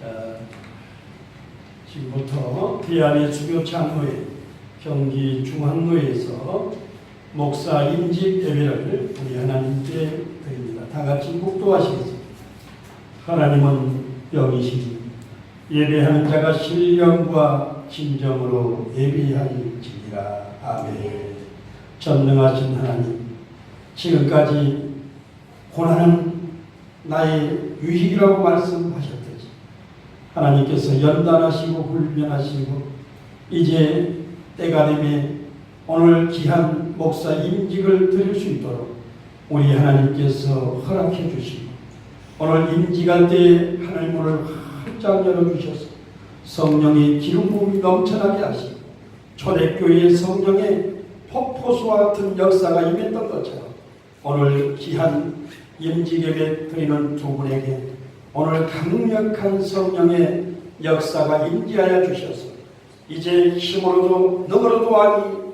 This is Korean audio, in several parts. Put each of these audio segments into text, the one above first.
자, 지금부터 비아리 주교창회 경기 중앙로에서 목사 임직 예배를 우리 하나님께 드립니다. 다 같이 묵도하시겠습니다. 하나님은 여기시니 예배하는 자가 신령과 진정으로 예배할지니라. 아멘. 전능하신 하나님, 지금까지 고난은 나의 유익이라고 말씀하셨듯이 하나님께서 연단하시고 훈련하시고 이제 때가 되매 오늘 귀한 목사 임직을 드릴 수 있도록 우리 하나님께서 허락해 주시고 오늘 임직할 때 하늘 문을 활짝 열어주셔서 성령의 기름 부음이 넘쳐나게 하시고 초대교회의 성령의 폭포수와 같은 역사가 임했던 것처럼 오늘 귀한 임직에게 드리는 두 분에게 오늘 강력한 성령의 역사가 임재하여 주셔서 이제 힘으로도 능으로도 아니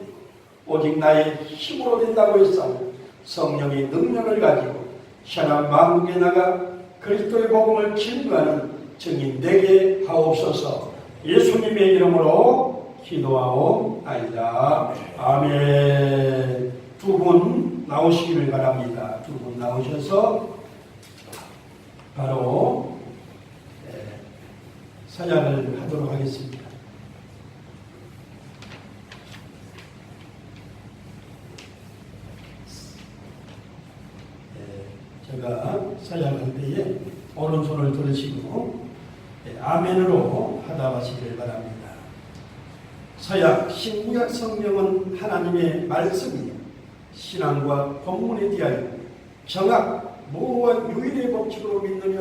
오직 나의 힘으로 된다고 했사오. 성령의 능력을 가지고 현안 만국에 나가 그리스도의 복음을 증거하는 증인 되게 하옵소서. 예수님의 이름으로 기도하옵나이다. 아멘. 두 분 나오시기를 바랍니다. 두분 나오셔서 바로 예, 사약을 하도록 하겠습니다 예, 제가 사약할 때에 오른손을 들으시고 예, 아멘으로 하다 가시기를 바랍니다. 서약 신구약 성경은 하나님의 말씀이요 신앙과 본문에 대하여 정확 무한 유일의 법칙으로 믿느며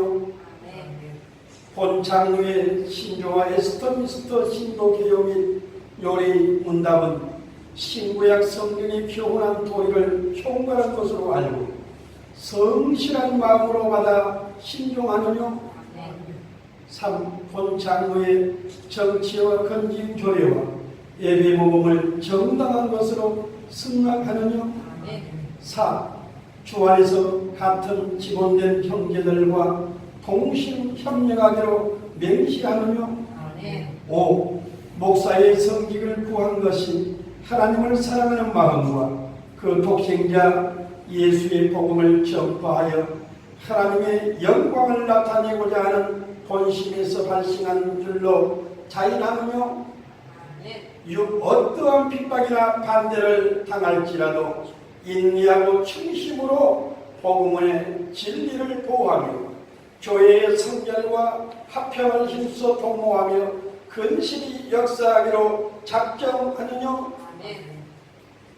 본 장로의 신조와 에스터미스터 신도 개요 및 요리 문답은 신구약 성경의 교훈한 도리를 총괄한 것으로 알고 성실한 마음으로 받아 신종하느뇨 3. 본 장로의 정치와 건진 조례와 예배 모범을 정당한 것으로 승낙하느뇨 4. 주 안에서 같은 지본된 형제들과 동심 협력하기로 맹시하느뇨 5. 목사의 성직을 구한 것이 하나님을 사랑하는 마음과 그 독생자 예수의 복음을 전파하여 하나님의 영광을 나타내고자 하는 본심에서 발생한 줄로 자인하느뇨 6. 어떠한 핍박이나 반대를 당할지라도 인리하고 충심으로 복음의 진리를 보호하며 교회의 성결과 합평을 힘써 도모하며 근실히 역사하기로 작정하느뇨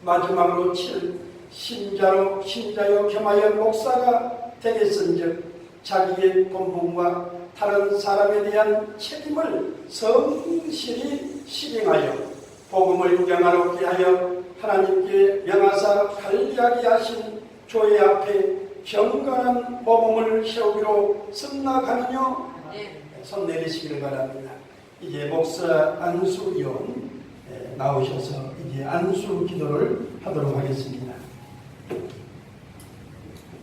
마지막으로 7. 신자로 신자여 겸하여 목사가 되겠은즉 자기의 본분과 다른 사람에 대한 책임을 성실히 실행하여 복음을 유경하롭게 하여 하나님께 명하사 관리하게 하신 교회 앞에 경건한 복음을 세우기로 승낙하느뇨 손 내리시기를 바랍니다. 이제 목사 안수 의원 예, 나오셔서 이제 안수 기도를 하도록 하겠습니다.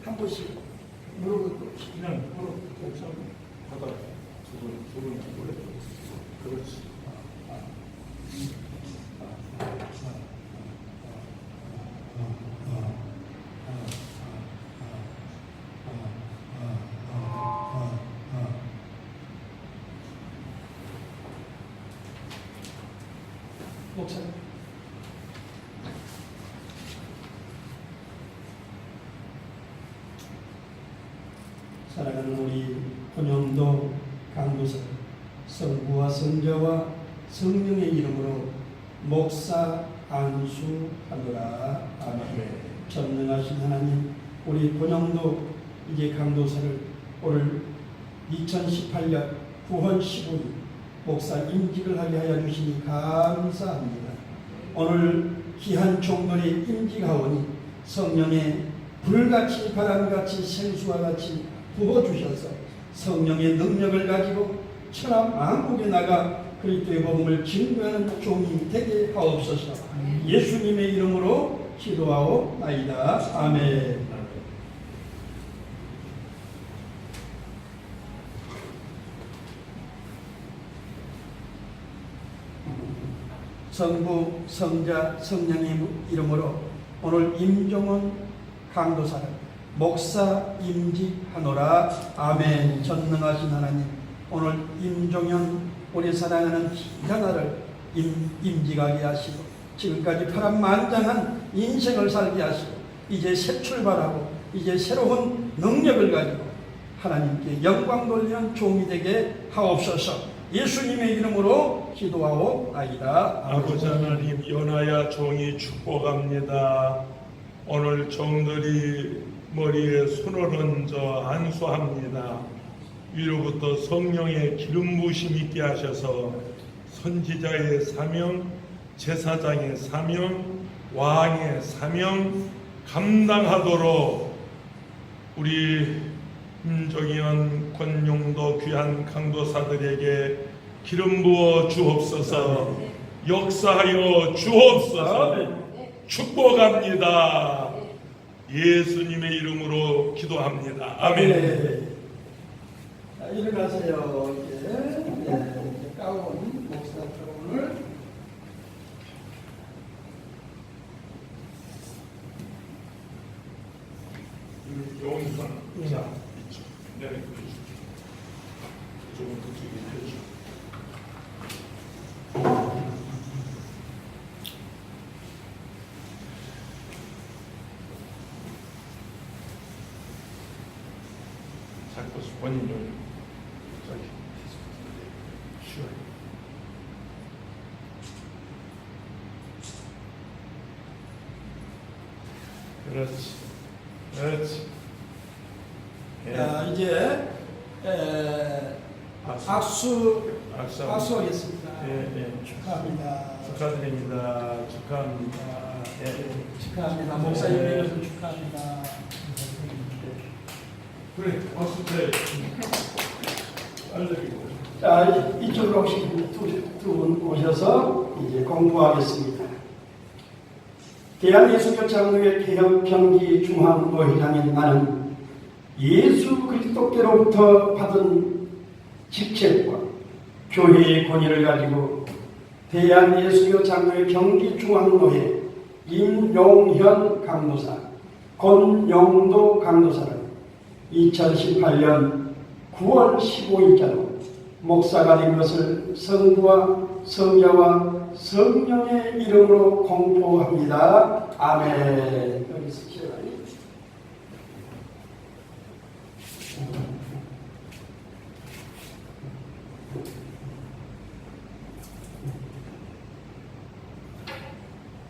한 분씩 무릎을 꿇으시고 그냥 무릎 곱상 바닥 두분 두 분 그렇지. 목사님. 사랑하는 우리 본영도 강도사 성부와 성자와 성령의 이름으로 목사 안수하노라 아멘. 전능하신 하나님 우리 본영도 이제 강도사를 오늘 2018년 9월 15일 목사 임직을 하게 하여 주시니 감사합니다. 오늘 귀한 종들이 임직하오니 성령의 불같이 바람같이 생수와 같이 부어주셔서 성령의 능력을 가지고 천하 만국에 나가 그리스도의 복음을 증거하는 종이 되게 하옵소서. 예수님의 이름으로 기도하옵나이다. 아멘. 성부, 성자, 성령님 이름으로 오늘 임종원 강도사를 목사 임직하노라. 아멘. 전능하신 하나님. 오늘 임종현 우리 사랑하는 희하나를 임, 임직하게 하시고 지금까지 파란만장한 인생을 살게 하시고 이제 새 출발하고 이제 새로운 능력을 가지고 하나님께 영광 돌리는 종이 되게 하옵소서 예수님의 이름으로 기도하옵나이다 아버지 하나님 연하야 종이 축복합니다. 오늘 종들이 머리에 손을 얹어 안수합니다. 위로부터 성령의 기름 부심 있게 하셔서 선지자의 사명, 제사장의 사명, 왕의 사명 감당하도록 우리 임종현 권용도 귀한 강도사들에게 기름 부어 주옵소서. 역사하여 주옵소서. 축복합니다. 예수님의 이름으로 기도합니다. 아멘. 네. 자, 일어나세요. 이제. 네, 가운 목사 가운을. 자 이쪽 펴주십시오 이쪽은 그쪽에 펴주십시오 자꾸 본인 좀 저기 쉬어요 그렇지 그렇지 예. 자, 이제 에, 박수. 악수 악수. 악수하겠습니다. 예, 예. 축하합니다. 축하드립니다. 축하합니다. 예. 축하합니다. 목사님 네. 이것을 축하합니다. 그래, 박수 때. 알려주고. 자, 이쪽으로 혹시 두 분 오셔서 이제 공부하겠습니다. 대한예수교 장로회 개혁 경기 중앙노회장인 나는 예수 그리스도께로부터 받은 직책과 교회의 권위를 가지고 대한예수교 장로회 경기 중앙노회 임용현 강도사, 권용도 강도사를 2018년 9월 15일자로 목사가 된 것을 성부와 성자와 성령의 이름으로 공포합니다. 아멘.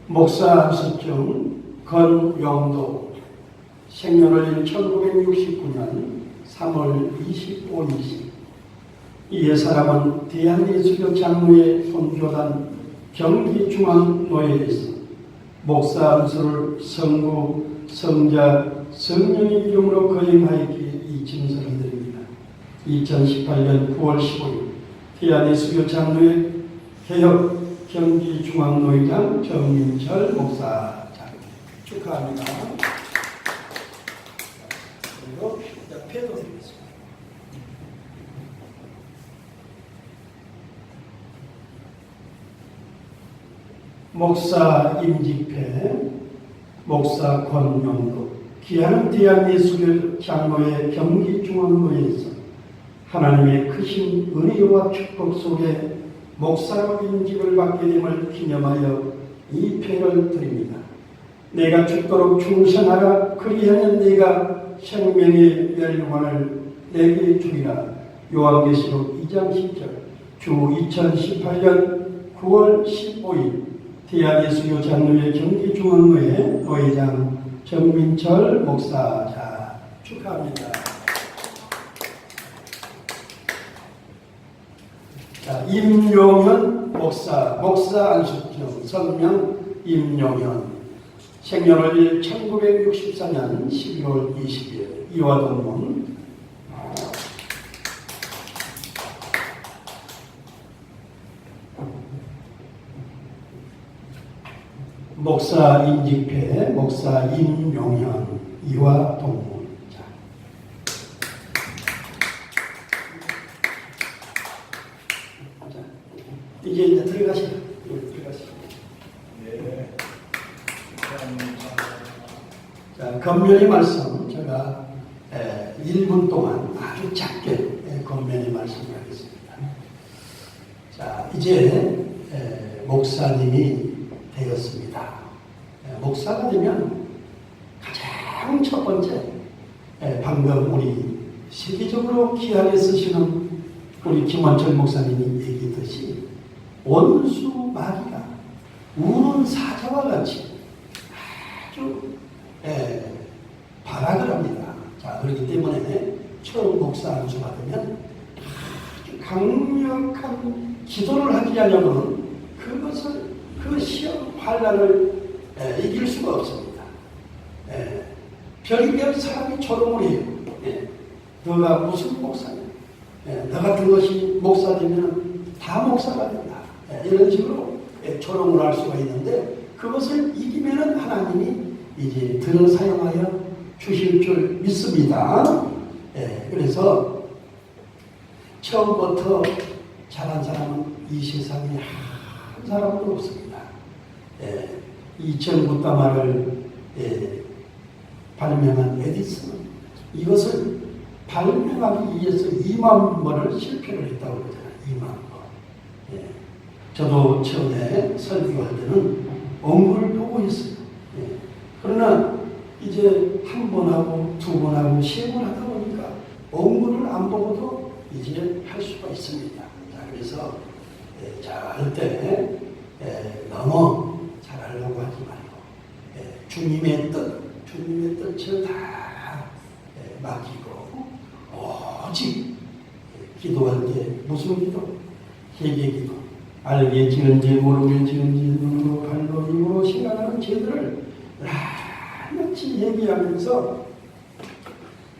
목사 수정 건영도 생년월일 1969년 3월 25일씩 이에 사람은 대한예수교 장로회 선교단 경기중앙노회에서 목사 안수를 성부, 성자, 성령의 이름으로 거행하였기에 이 증서를 드립니다. 2018년 9월 15일 대한예수교 장로회 개혁 경기중앙노회장 정민철 목사장 축하합니다. 그리고 옆에도 드리겠습니다. 목사 임직패, 목사 권영도, 귀하는 대한예수교 장로회 경기중앙노회에서 하나님의 크신 은혜와 축복 속에 목사로 임직을 받게 됨을 기념하여 이 패를 드립니다. 내가 죽도록 충성하라. 그리하면 내가 생명의 멸관을 내게 주리라. 요한계시록 2장 10절. 주 2018년 9월 15일 대한예수교 장로회 경기중앙노회 노회장 정민철 목사자 축하합니다. 자, 임용현 목사, 목사 안수경, 성명 임용현, 생년월일 1964년 11월 20일, 이화동문, 목사 임직회 목사 임용현 이화 동무 이제 이제 들어가시죠. 건면의 말씀 제가 1분 동안 아주 작게 건면의 말씀을 하겠습니다. 자, 이제 목사님이 되었습니다. 에, 목사가 되면 가장 첫 번째 에, 방금 우리 세계적으로 귀하게 쓰시는 우리 김원철 목사님이 얘기했듯이 원수 마귀가 우는 사자와 같이 아주 예, 발악을 합니다. 자, 그렇기 때문에 처음 목사 안수 받으면 아주 강력한 기도를 하지 않으면 그것을 그 시험 환란을 예, 이길 수가 없습니다. 예, 별별 사람이 조롱을 해요. 예, 너가 무슨 목사냐? 예, 너 같은 것이 목사 되면 다 목사가 된다. 예, 이런 식으로 예, 조롱을 할 수가 있는데 그것을 이기면은 하나님이 이제 들어 사용하여 주실 줄 믿습니다. 예, 그래서 처음부터 잘한 사람은 이 세상에 한 사람도 없습니다. 예, 이천구다마를 예, 발명한 에디슨은 이것을 발명하기 위해서 2만 번을 실패를 했다고 그러잖아요. 2만 번. 예. 저도 처음에 설교할 때는 원고를 보고 했어요. 예. 그러나 이제 한 번 하고 두 번 하고 세 번 하다 보니까 원고를 안 보고도 이제 할 수가 있습니다. 자, 그래서 예, 잘할 때 예, 너무 잘 하려고 하지 말고 예, 주님의 뜻, 주님의 뜻을 다 예, 맡기고 오직 예, 기도할 때 무슨 기도? 회개 기도. 알게 지은지 모르게 지은지 눈으로 발로 입으로 생각하는 죄들을 낱낱이 얘기하면서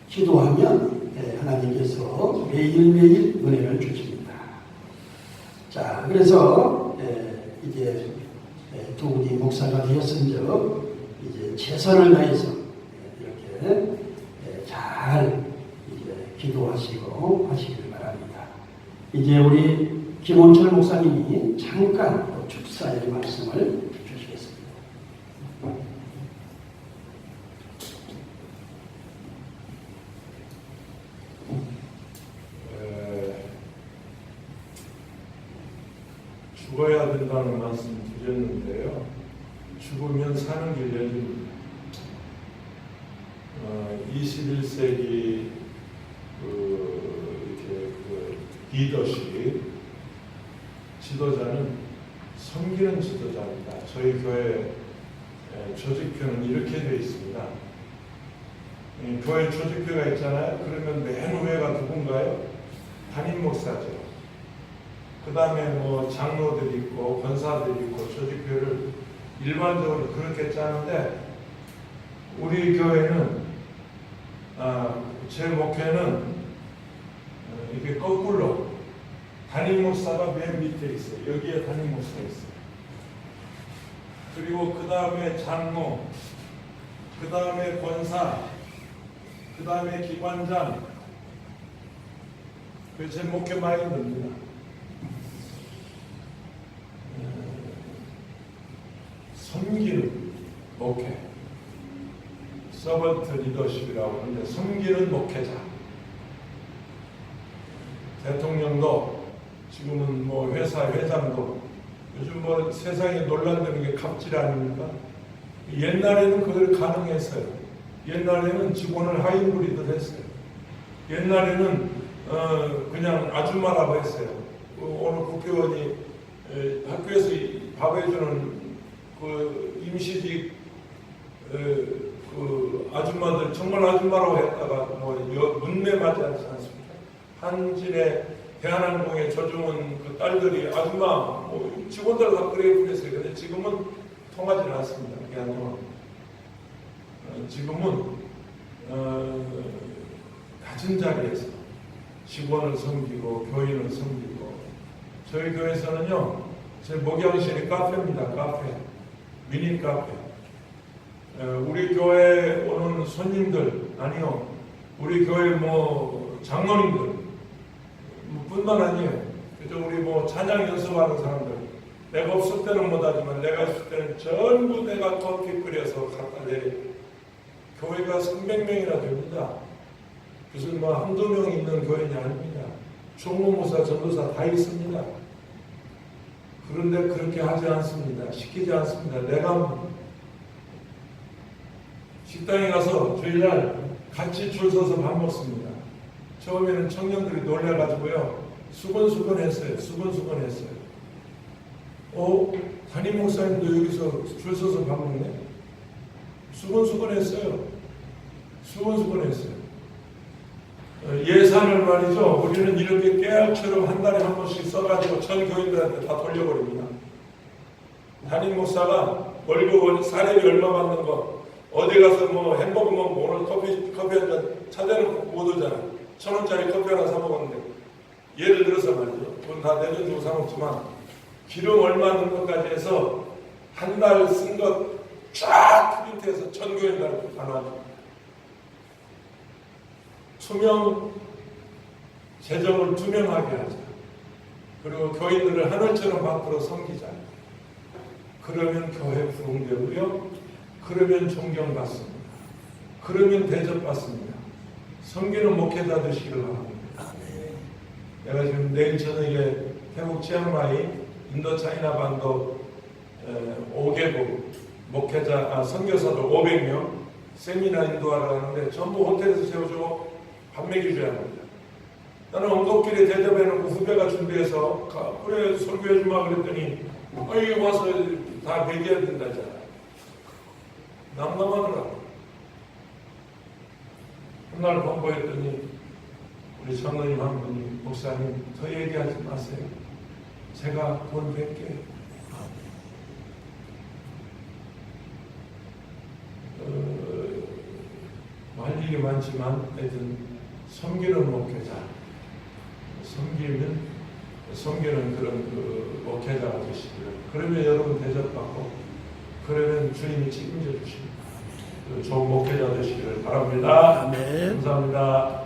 기도하면 예, 하나님께서 매일매일 은혜를 주십니다. 자, 그래서 예, 이제 예, 두 분이 목사가 되었은즉 이제 최선을 다해서 예, 이렇게 예, 잘 이제 기도하시고 하시길 바랍니다. 이제 우리 김원철 목사님이 잠깐 또 축사의 말씀을 주시겠습니다. 에, 죽어야 된다는 말씀 드렸는데요. 죽으면 사는 길 열립니다. 어, 21세기 그, 이렇게 그 리더십 지도자는 섬기는 지도자입니다. 저희 교회 에, 조직표는 이렇게 되어 있습니다. 이 교회 조직표가 있잖아요. 그러면 맨 위에가 누군가요? 담임 목사죠. 그 다음에 뭐 장로들 있고 권사들 있고 조직표를 일반적으로 그렇게 짜는데 우리 교회는 아, 제 목회는 어, 이렇게 거꾸로 담임 목사가 맨 밑에 있어요. 여기에 담임 목사가 있어요. 그리고 그 다음에 장로, 그 다음에 권사, 그 다음에 기관장. 그제 목회 많이 듭니다. 섬기는 목회. 서번트 리더십이라고 하는데 섬기는 목회자. 대통령도 지금은 뭐 회사 회장도 요즘 뭐 세상에 논란되는 게 갑질 아닙니까? 옛날에는 그걸 가능했어요. 옛날에는 직원을 하인브리드 했어요. 옛날에는 어 그냥 아줌마라고 했어요. 그 오늘 국회의원이 에, 학교에서 이- 밥 해주는 그 임시직 에, 그 아줌마들 정말 아줌마라고 했다가 뭐 여- 문매 맞지 않습니까? 한진의 대한항공의 조중은 그 딸들이 아줌마 뭐 직원들 다 그래 그랬어요. 근데 지금은 통하지 않습니다. 아니라 어, 지금은 어, 낮은 자리에서 직원을 섬기고 교인을 섬기고 저희 교회에서는요 제 목양실이 카페입니다. 카페 미니 카페 어, 우리 교회 오는 손님들 아니요 우리 교회 뭐 장로님들 뭐 뿐만 아니에요. 그저 우리 뭐 찬양 연습하는 사람들 내가 없을 때는 못하지만 내가 있을 때는 전부 내가 커피 끓여서 갖다 내려 교회가 300명이나 됩니다. 무슨 뭐 한두 명 있는 교회는 아닙니다. 총무무사, 전도사 다 있습니다. 그런데 그렇게 하지 않습니다. 시키지 않습니다. 내가 식당에 가서 주일날 같이 줄 서서 밥 먹습니다. 처음에는 청년들이 놀래가지고요. 수건수건했어요. 수건수건했어요. 어? 담임 목사님도 여기서 줄 서서 밥 먹네? 수건수건했어요. 수건수건했어요. 어, 예산을 말이죠. 우리는 이렇게 깨알처럼 한 달에 한 번씩 써가지고 전 교인들한테 다 돌려버립니다. 담임 목사가 월급 사례비 얼마 받는 거 어디 가서 뭐 햄버거 먹고 오늘 커피 커피 한잔 찾아놓고 못 오잖아. 천 원짜리 커피 하나 사 먹었는데 예를 들어서 말이죠. 돈다 내준다고 사 먹지만 기름 얼마 넣은 것까지 해서 한 달 쓴 것 쫙 프린트해서 전 교인들한테 다 나눠. 투명 재정을 투명하게 하자. 그리고 교인들을 하늘처럼 만들어 섬기자. 그러면 교회 부흥되고요. 그러면 존경받습니다. 그러면 대접받습니다. 섬기는 목회자 되시기를 바랍니다. 내가 지금 내일 저녁에 태국 치앙마이 인도 차이나 반도 5개국 목회자 아, 선교사들 500명 세미나 인도하러 가는데 전부 호텔에서 세워주고 밥 먹여줘야 합니다. 나는 언덕길에 대접해놓고 후배가 준비해서 가, 그래 설교해주마 그랬더니 아 여기 와서 다 배기해야 된다잖아. 남남하더라고. 한날 공부했더니 우리 장로님 한 분이 목사님 더 얘기하지 마세요. 제가 돈 100개 어, 할 일이 많지만 하여튼 섬기는 목회자 섬기는 섬기는 그런 그 목회자가 되시기를 그러면 여러분 대접받고 그러면 주님이 책임져 주십니다. 그 좋은 목회자 되시기를 바랍니다. 아멘. 감사합니다.